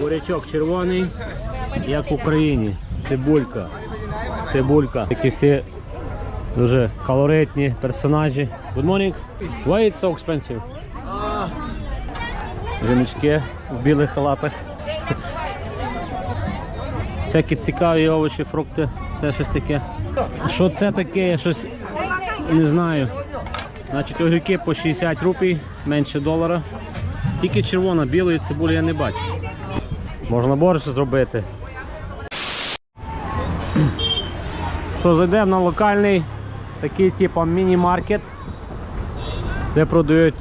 Бурячок червоний, як в Україні. Цибулька. Цибулька. Такі всі дуже колоритні персонажі. Good morning. Why it's so expensive? Жіночки в білих халатах. Всякі цікаві овочі, фрукти, все щось таке. Що це таке, я щось не знаю. Значить, огірки по 60 рупій, менше долара. Тільки червона, білої цибулі я не бачу. Можна борщ зробити. Що, зайдемо на локальний такий типу міні-маркет, де продають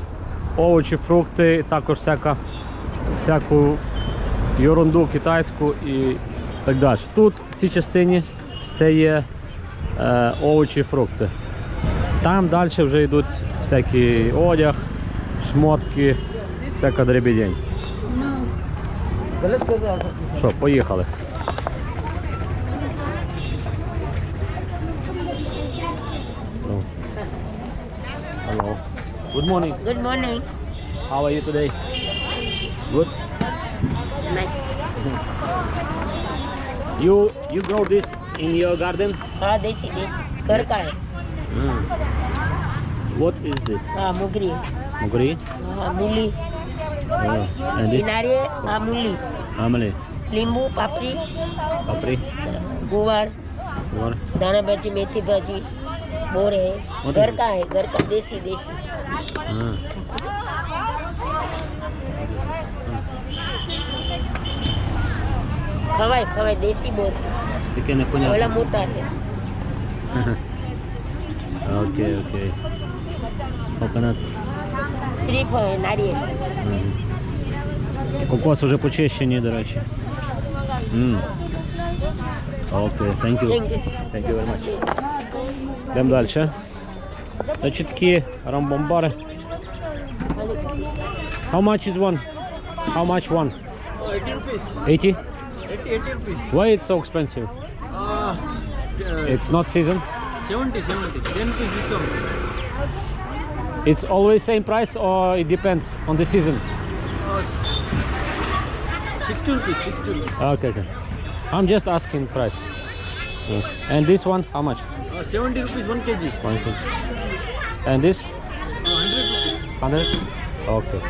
овочі, фрукти, також всяка, всяку ерунду китайську і так далі. Тут в цій частині це є е, овочі, фрукти. Там далі вже йдуть всякі одяг, шмотки, всяка дребідень. Що, поїхали. Hello. Good morning. Good morning. How are you today? Good. Nice. You you grow this in your garden? Ah, this is this. Karka. Mm. What is this? Ah, mugri. Mugri? Ah, muli. કિનારે આમૂલી આમલે લીંબુ પાપડી પાપડી ગુવાર गुवार दाना भाजी मेथी भाजी बोर है घर का है घर का देसी देसी हाँ। खवाय खवाय देसी बोर वाला मोटा है ओके ओके कोकोनट सिर्फ़ नारियल Кокос вже почищені, до речі. Mm. Окей, thank you. Thank you. Thank you very much. Йдемо далі. Значить такі рамбомбари. How much is one? How much one? 80 rupees. 80? 80, 80 rupees. Why it's so expensive? Uh, It's not season. 70, 70. 10 rupees discount. It's always same price or it depends on the season? Uh, 60 rupees, 60 rupees. Okay, okay. I'm just asking price. Yeah. And this one, how much? Uh, 70 rupees 1 kg. One thing. And this? Uh, 100 rupees. 100? Okay.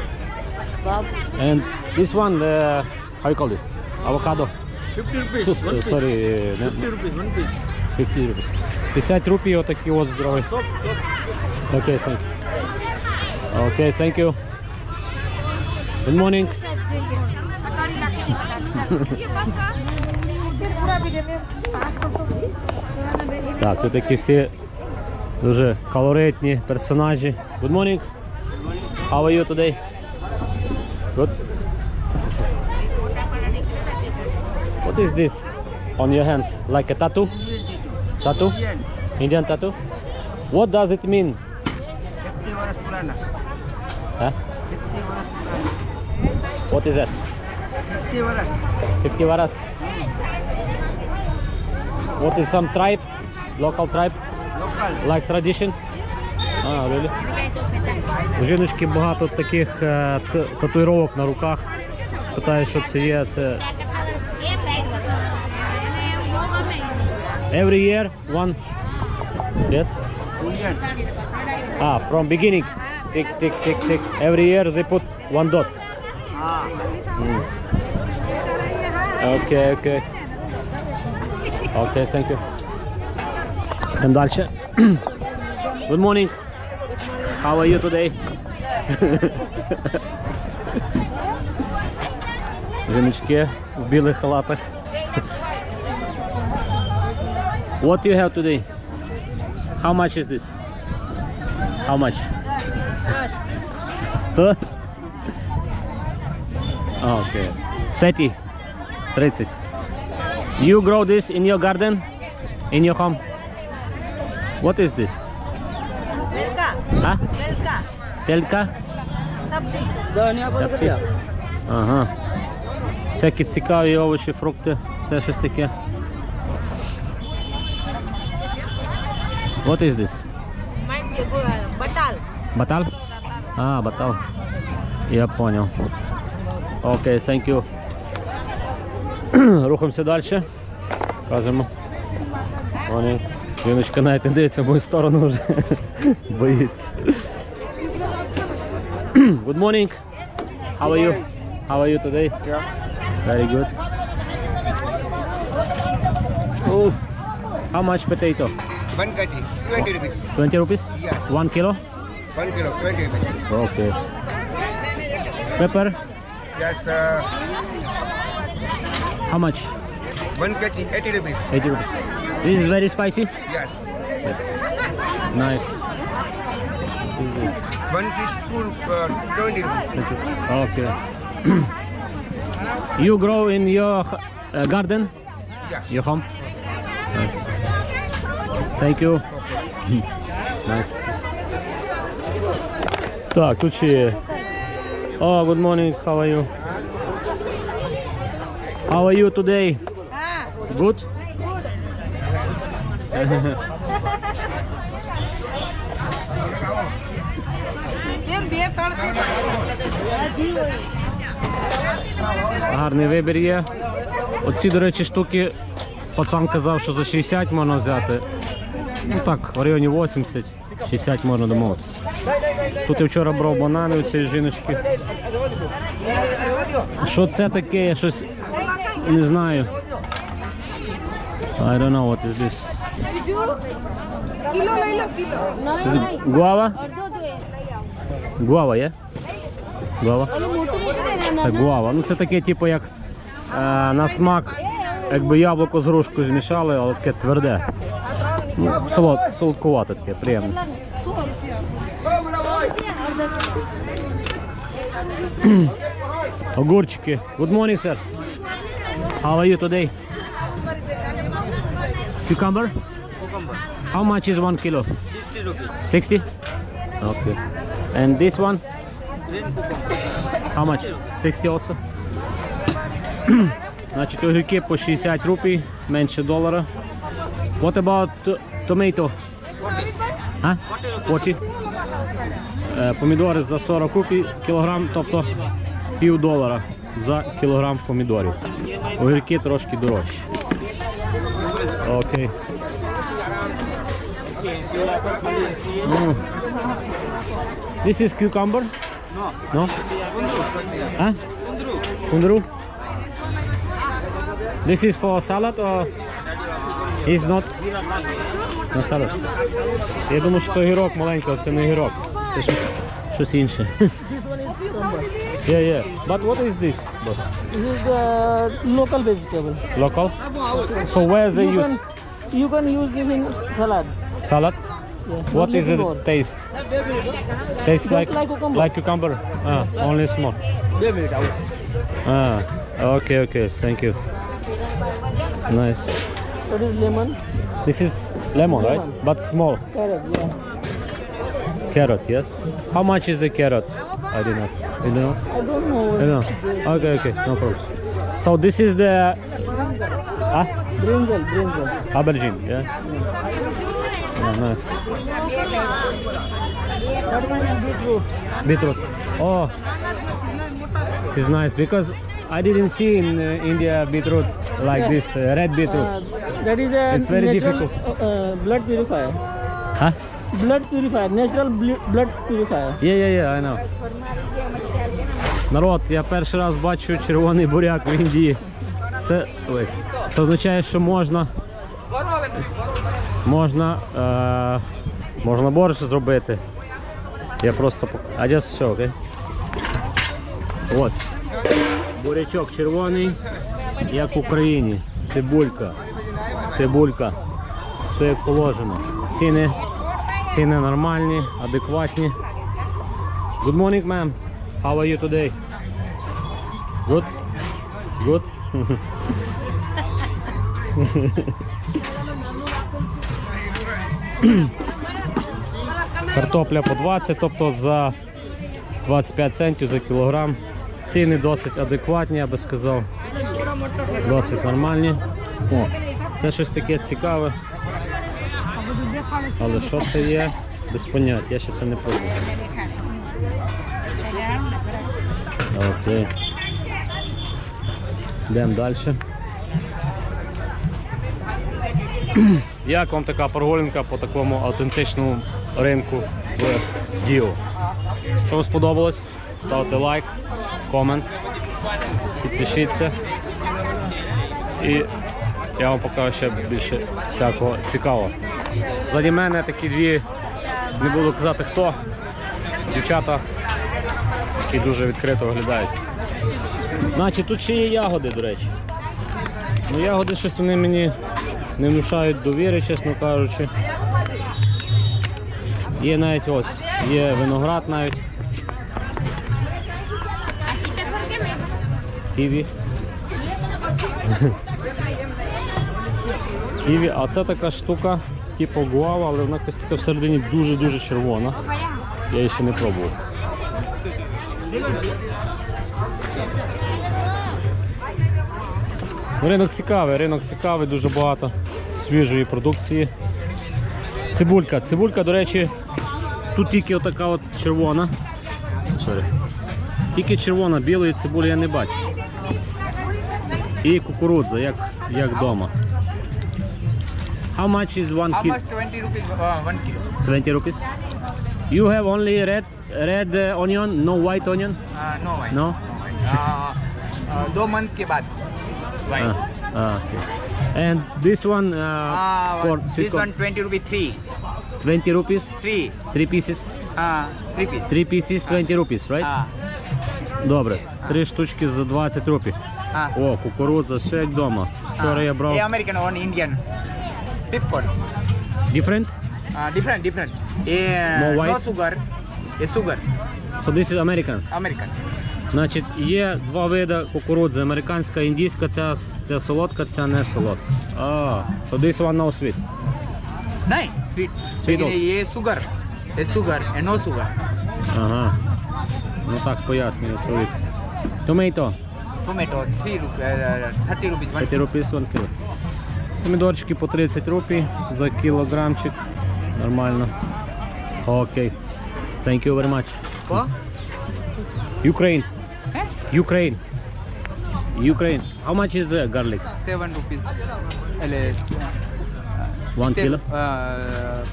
बाप And this one, uh, how you call this? Avocado? 50 rupees Sus- 1 uh, piece. sorry, uh, 50 no, rupees 1 piece. 50 rupees. 50 рупій отакі от здорові. Soap, soap. Okay, thank you. Okay, thank you. Good morning. Так, тут такі всі дуже колоритні персонажі. Good morning. How are you today? Good. What is this on your hands? Like a tattoo? Tattoo? Indian tattoo? What does it mean? 50 varas purana. Huh? 50 varas purana. What is that? 50 varas. 50 varas. What is some tribe? Local tribe? Local. Like tradition? А, really? У жіночки багато таких е, т- татуїровок на руках. Питаю, що це є. Це every year one. Yes? Indian. Ah, from beginning. Tick, tick, tick, tick. Every year they put one dot. Ah. Mm. Okay, okay. Okay, thank you. Йдемо далі. Good morning. How are you today? Жіночки в білих халатах. What you have today? How much is this? How much? Huh? Okay. Сеті. 30. You grow this in your garden? In your home? What is this? Telka. Huh? Telka. Telka? Чапчи. Да, не Всякі цікаві овочі, фрукти, все щось таке. What is this? Батал. Батал? А, батал. Я понял. Okay, thank you. Рухаємося далі. Кажемо. Вони. Жіночка навіть не дивиться в мою сторону вже. Боїться. Good morning. How are you? How are you today? Very good. Oh, how much potato? One kg, 20 rupees. 20 rupees? Yes. One kilo? One kilo, 20 rupees. Okay. Pepper? Yes, uh, How much? one kg, 80 rupees. 80 rupees. This is very spicy? Yes. Nice. This is this. One teaspoon, uh, 20 rupees. Thank you. Okay. you grow in your uh, garden? Yeah. Your home? Nice. Thank you. nice. Так, тут ще є. Oh, good morning. How are you? How are you today? Good? Гарний вибір є. Оці, до речі, штуки пацан казав, що за 60 можна взяти. Ну так, в районі 80, 60 можна домовитися. Тут я вчора брав банани у цієї жіночки. Що це таке? Щось не знаю. I don't know what is this. Is guava? Guava, yeah? Guava? Це guava. Ну це таке, типу, як е, на смак, якби яблуко з грушкою змішали, але таке тверде. Ну, солод, солодкувате таке, приємно. Огурчики. Good morning, sir. How are you today? Cucumber? Cucumber. How much is one kilo? 60 rupees. 60? Okay. And this one? How much? 60 also? Значить, огірки по 60 рупій, менше долара. What about tomato? 40? Е, Помідори за 40 рупій кілограм, тобто пів долара за кілограм помідорів. Огірки трошки дорожчі. Окей. Mm. This is cucumber? No. No? Huh? Kundru. This is for salad or is not? No salad. Я думаю, що це гірок маленький, це не гірок. Це щось, щось інше. Yeah, yeah. But what is this? This is the local vegetable. Local? So where they You use can, you can use this in salad. salad? Yeah, What is it taste? Tastes Just like like cucumber. like cucumber. Ah, only small. Ah, okay, okay. Thank you. Nice. What is lemon, This is lemon, right? But small. carrot. Yeah. Carrot, yes. How much is the carrot? I don't know. You know? I don't know. Don't know. Okay, okay, no problem. So this is the ah Brinjal, brinjal. aubergine, yeah. Oh, nice. That one is beetroot. Beetroot. Oh, this is nice because I didn't see in uh, India beetroot like Yeah. this uh, red beetroot. Uh, that is a It's very natural, difficult. Uh, uh, blood purifier. Huh? Blood purifier. Natural bl- blood purifier. Yeah, yeah, yeah, I know. Народ, я перший раз бачу червоний буряк в Індії. Це, ой, це означає, що можна. Можна. Е, можна борщ зробити. Я просто пок... I just show, okay? Ось. Бурячок червоний, як в Україні. Цибулька. Цибулька. Все як положено. Ціни. Ціни нормальні, адекватні. Good morning, ma'am. How are you today? Good? Good? Картопля по 20, тобто за 25 центів за кілограм. Ціни досить адекватні, я би сказав. Досить нормальні. О, це щось таке цікаве. Але що це є? Без поняття, я ще це не пробував. Окей. Йдемо далі. Як вам така прогулянка по такому автентичному ринку в Діо? Що вам сподобалось? Ставте лайк, комент, підпишіться. І я вам покажу ще більше всякого цікавого. Заді мене такі дві, не буду казати хто, дівчата, які дуже відкрито виглядають. Значить, тут ще є ягоди, до речі. Ну ягоди щось вони мені не внушають довіри, чесно кажучи. Є навіть ось, є виноград навіть. Ківі. Ківі, а це така штука, типу гуава, але вона якась така всередині дуже-дуже червона. Я її ще не пробував. Ринок цікавий, ринок цікавий, дуже багато свіжої продукції. Цибулька. Цибулька, до речі, тут тільки отака от червона. Sorry. Тільки червона, білої цибулі я не бачу. І кукурудза, як, як вдома. How much is one How kilo? much? 20 rupees, uh, 1 kilo. 20 rupees? You have only red red uh, onion, no white onion? Uh, no white. No? no white. Uh, uh, do month ke baad. White. Uh, okay. And this one? Uh, uh, for this one 20 rupees 3. 20 rupees? 3. 3 pieces? Uh, 3 pieces. 3 pieces 20 rupees, right? Uh. Добре. Три штучки за 20 рупій. О, кукурудза, все як вдома. Вчора я брав... American, on Indian. Pipcorn. Different? Uh, different, different. A, no, no sugar, a sugar. So this is American? American. Значить, є два види кукурудзи. Американська, індійська, ця, ця солодка, ця не солодка. А, so this one no sweet? Nein, sweet. Sweet also. Є sugar, a sugar, a no sugar. Ага. Ну так пояснюю, чоловік. Tomato? Tomato, 3 rupees, uh, 30 rupees. 30 rupees, 1 kilo. Помідорчики по 30 рупій за кілограмчик. Нормально. Окей. Thank you very much. Ukraine. Ukraine. Ukraine. How much is the garlic? 7 rupees. 1 kilo? Uh,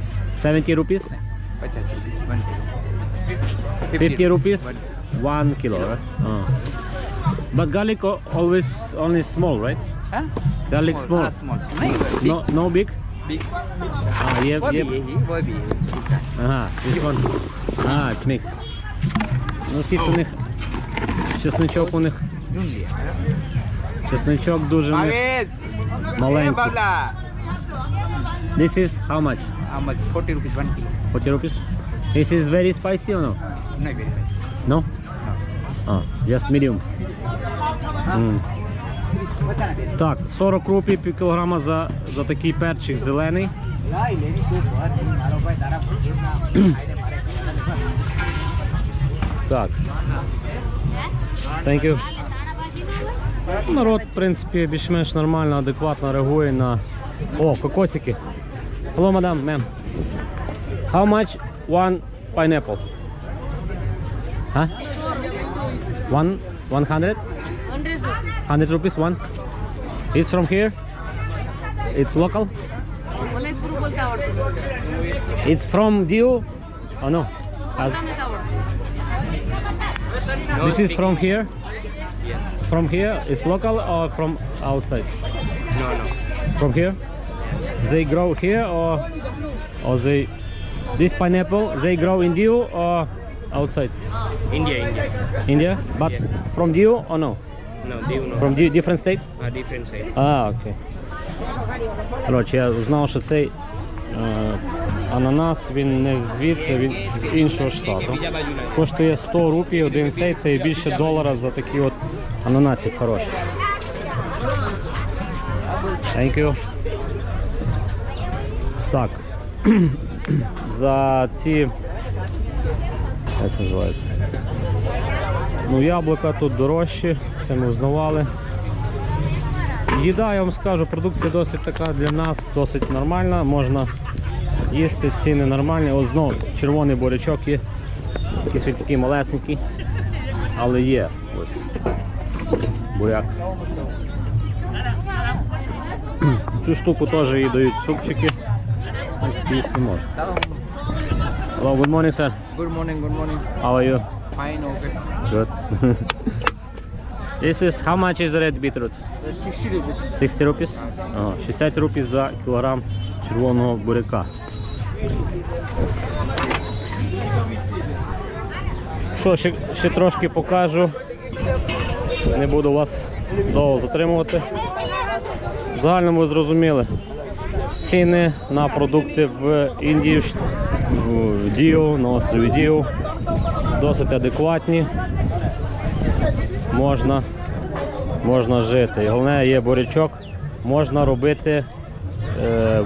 70 rupees? 50 rupees? 1 kilo, right? Uh. But garlic always only small, right? Huh? Garlic small. small. Ah, small. No, no big. Big. Ah, yep, Bobby, yep. Bobby, this one. Ага, this one. А, it's mixed. Ну, скільки у них чесничок у них. Чесночок дуже маленький. This is how much? How much? 40 rupees, 1 kilo. 40 rupees? This is very spicy or no? No, very spicy. No? No. Ah, just medium. Mm. Так, 40 рупій пів кілограма за за такий перчик зелений. так. Thank you. Ну, народ, в принципі, більш-менш нормально, адекватно реагує на... О, кокосики. Hello, madam, ma'am. How much one pineapple? Huh? One, 100? 100. Rupees one? It's from here? It's local? It's from Dio? Oh no. Uh, this is from here? From here? It's local or from outside? no no From here? They grow here or or they this pineapple they grow in Dio or outside? India, India. India? But Yeah. from Dio or no? No, they. From Dio, different state? A different side. А, окей. Коротше, я знав, що цей е, ананас він не звідси, він з іншого штату. Коштує 100 рупій один цей, це і більше долара за такі от ананасик хороші. Thank you. Так. за ці. Як це називається? Ну, яблука тут дорожчі, це ми узнавали. Їда, я вам скажу, продукція досить така для нас, досить нормальна. Можна їсти, ціни нормальні. Ось знову червоний бурячок є. Якийсь він такий малесенький. Але є. Ось. Буряк. Цю штуку теж їй дають супчики. Принципі, можна. Hello, good morning, sir. Good morning, good morning. How are you? Fine, okay. Good. This is how much is red beetroot? 60 rupees. 60 rupees? Ага, 60 rupees за кілограм червоного буряка. Що, ще, ще трошки покажу. Не буду вас довго затримувати. В загальному ви зрозуміли. Ціни на продукти в Індії, в в Діо, на острові Діо досить адекватні. Можна можна жити. І головне є бурячок, можна робити е,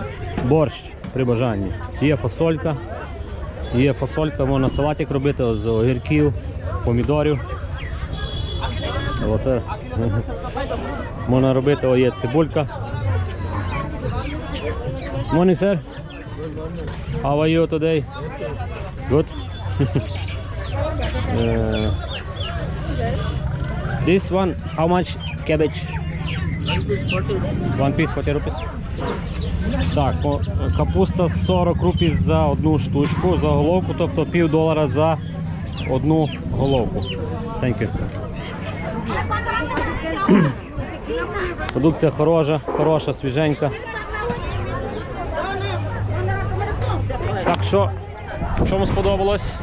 борщ при бажанні. Є фасолька, є фасолька, можна салатик робити з огірків, помідорів. Оце. Можна робити, о, є цибулька. Morning, sir. How are you today? Good. uh, This one, how much cabbage? One piece 40 rupees. Так, капуста 40 рупій за одну штучку, за головку, тобто пів долара за одну головку. Thank you. Продукція хороша, хороша, свіженька. Так що, якщо вам сподобалось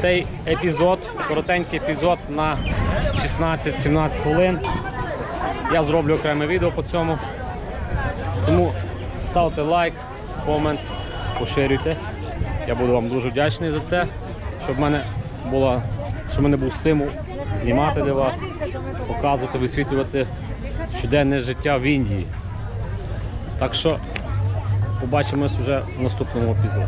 цей епізод, коротенький епізод на 16-17 хвилин. Я зроблю окреме відео по цьому. Тому ставте лайк, комент, поширюйте. Я буду вам дуже вдячний за це, щоб в мене була, щоб в мене був стимул знімати для вас, показувати, висвітлювати щоденне життя в Індії. Так що побачимось вже в наступному епізоді.